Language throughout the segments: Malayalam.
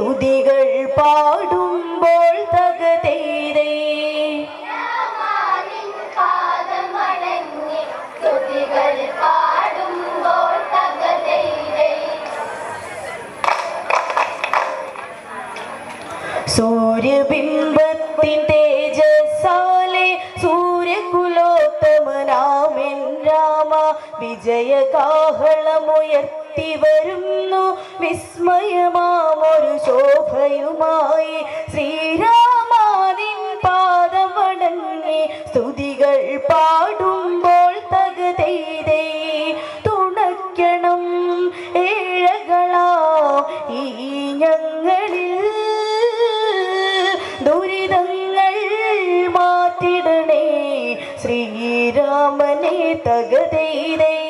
സ്തുതികൾ പാടുമ്പോൾ തകതേരേ രാമാനിൻ വിജയകാഹളമുയർത്തി വരുന്നു വിസ്മയമാമൊരു ശോഭയുമായി ശ്രീരാമാനിൻ പാദവണങ്ങി സ്തുതികൾ പാടുമ്പോൾ തകതെയ്തേ. തുണയ്ക്കണം ഏഴകളാ ഈ ഞങ്ങളിൽ. ദുരിതങ്ങൾ മാറ്റിടണേ. ശ്രീരാമനെ ഏഴകളാ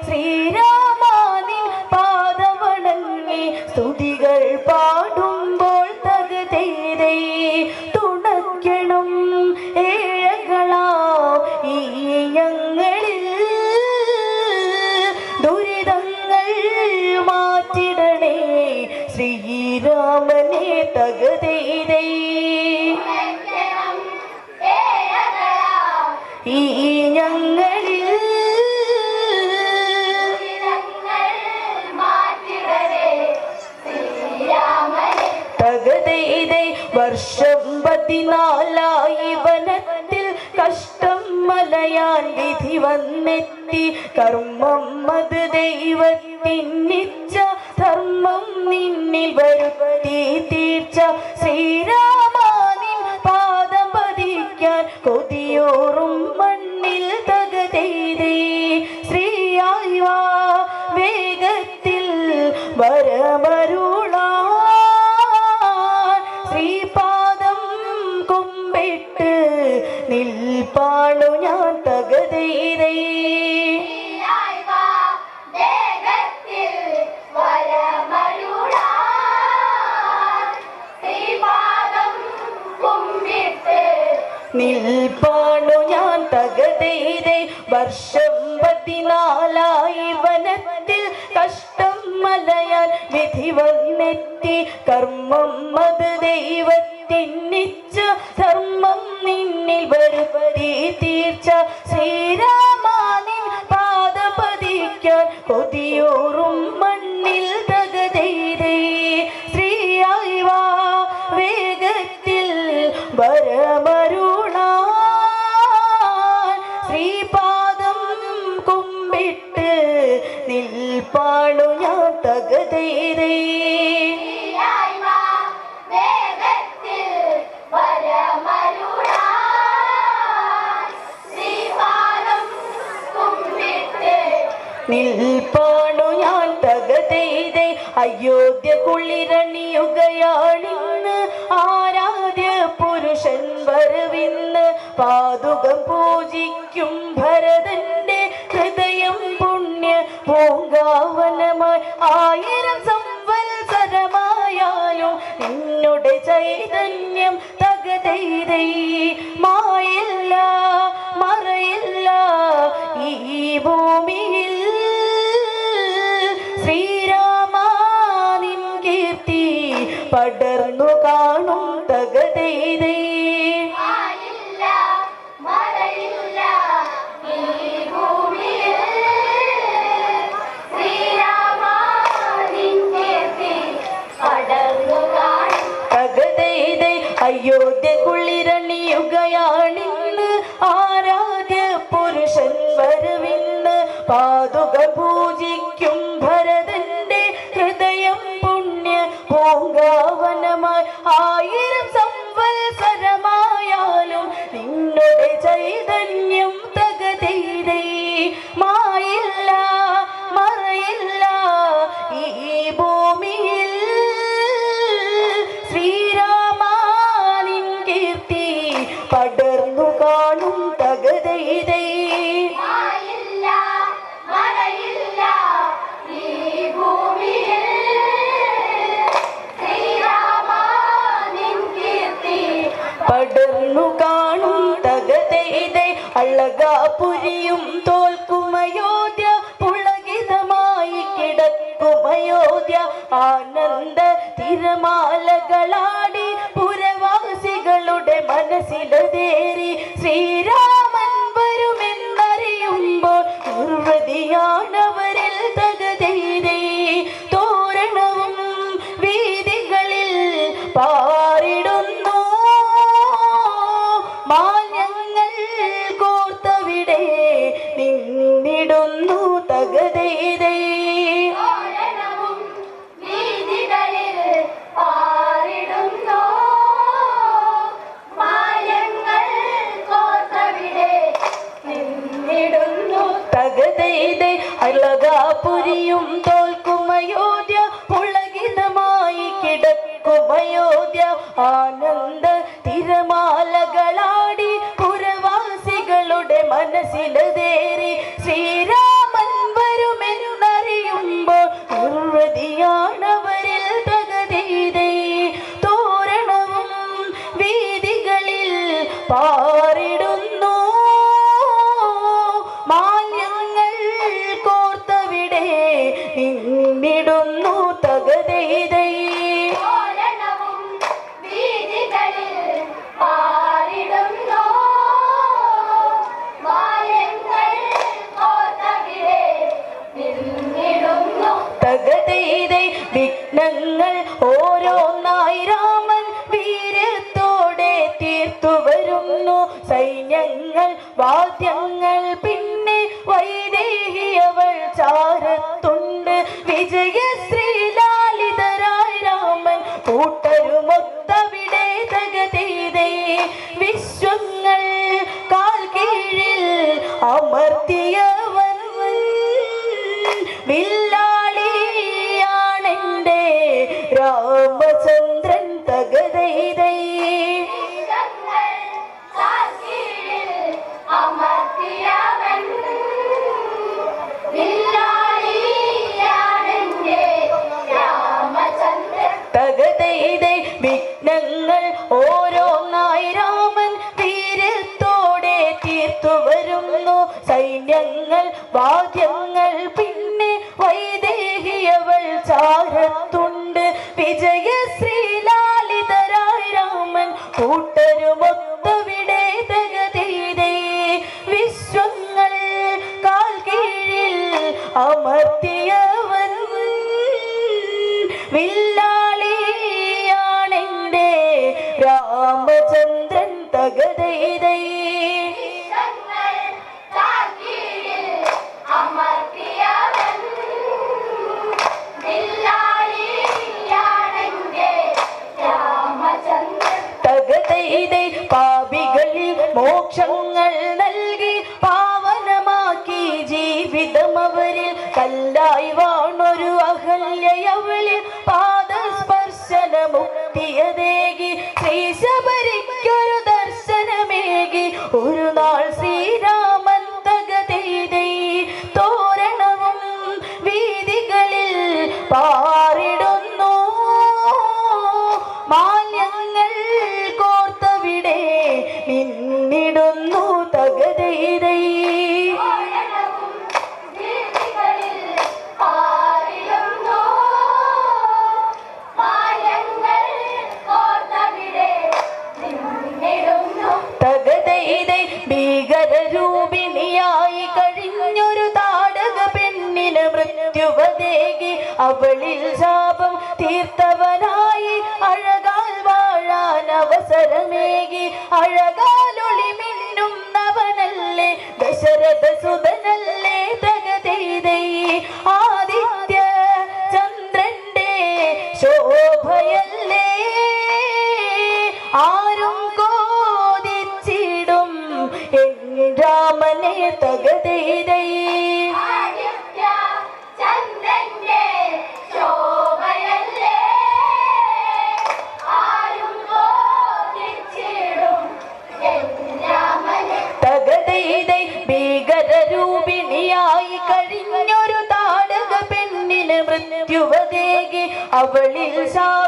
വിധി വന്നെത്തി. കർമ്മം അത് ദൈവത്തിന്നിച്ച ധർമ്മം നിന്നിൽ വരുത്തി തീർച്ച. ശ്രീരാമാനിൻ പാദം പതിക്കാൻ കൊതിയോറും മണ്ണിൽ തകതൈതേ ശ്രീയായി വേഗത്തിൽ വരമരുളാൻ നിൽപ്പാണു ഞാൻ തകതൈതേ വർഷം പതിനാലായി വനത്തിൽ കഷ്ടം മലയാൻ വിധി വന്നെത്തി. കർമ്മം അത് ദൈവത്തിന്നിച്ച ധർമ്മം നിന്നിൽ വരുത്തി തീർച്ച. ശ്രീരാമാനിൻ പാദപതിക്കാൻ കൊതിയോറും മണ്ണിൽ നിൽപ്പാണു ഞാൻ തകതൈതേ അയോധ്യ കുളിരണിയുകയാണിന്ന് ആരാധ്യ പുരുഷൻ വരവിന്ന് പാതുകം പൂജിക്കും ഭരതന്റെ ഹൃദയം പുണ്യ പൂങ്കാവനമായി. ആയിരം സംവത്സരമായാലും നിന്നുടെ ചൈതന്യം തകതൈതൈ മായില്ല തകതൈതൈ അയോധ്യ ഓദ്യ ആനന്ദ തിരമാലകളാടി പുരവാസികളുടെ മനസ്സിലതേറി ശ്രീരാമൻ വരുമെന്നറിയുമ്പോൾ നിർവൃതിയാണവരിൽ തകതേരെ തോരണവും വീതികളിൽ പാറിടുന്നു. മാന്യങ്ങൾ കോർത്തവിടെ നിന്നിടുന്നു തകതേരെ നീയും തോൽക്കും അയോധ്യ പുളകിതമായി കിടക്കുമയോധ്യ ആനന്ദ തിരമാലകളാടി പുരവാസികളുടെ മനസ്സിലതേറി ശ്രീരാ വില്ലാളിയാണെന്റെ രാമചന്ദ്രൻ തകതയിതൈ. പാപികളിൽ മോക്ഷങ്ങൾ നൽകി പാവനമാക്കി ജീവിതം അവരിൽ. കല്ലായി വാണൊരു അഹല്യയവളിൽ 好热的しょう。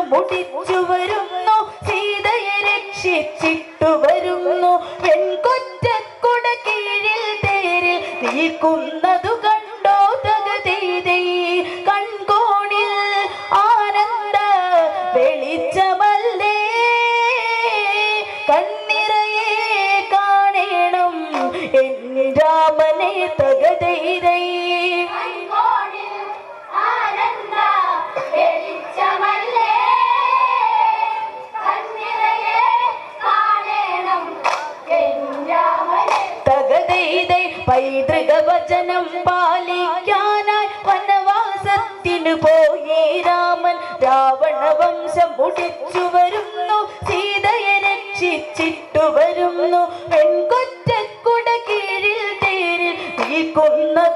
മുടിച്ചു വരുന്നു സീതയെ രക്ഷിച്ചിട്ടു വരുന്നു. പെൺകൊറ്റക്കുട കീഴിൽ തേരിൽ നീക്കുന്നതു കണ്ടോ തകതീതേ. കൺകോണിൽ ആനന്ദ വെളിച്ചമല്ലേ. കണ്ണിറയെ കാണണം എൻ രാമനെ തകതൈതൈ. വംശം മുടിച്ചു വരുന്നു സീതയെ രക്ഷിച്ചിട്ടു വരുന്നു. പെൺകൊറ്റക്കുട കീഴിൽ തേരിൽ നീക്കുന്നതു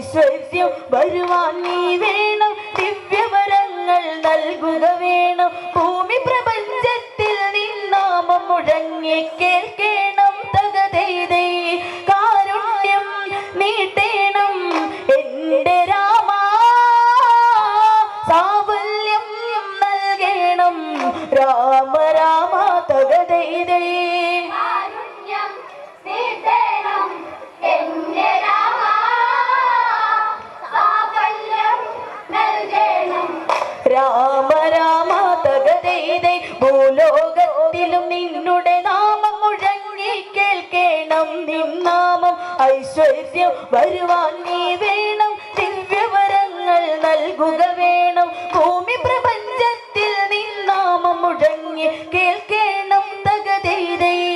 ഐശ്വര്യം വരുവാൻ നീ നിത്യം വരുവാൻ നീ വേണം. ദിവ്യവരങ്ങൾ നൽകുക വേണം. ഭൂമി പ്രപഞ്ചത്തിൽ നിന്നാമം മുഴങ്ങി കേൾക്കേണം തകതൈതൈ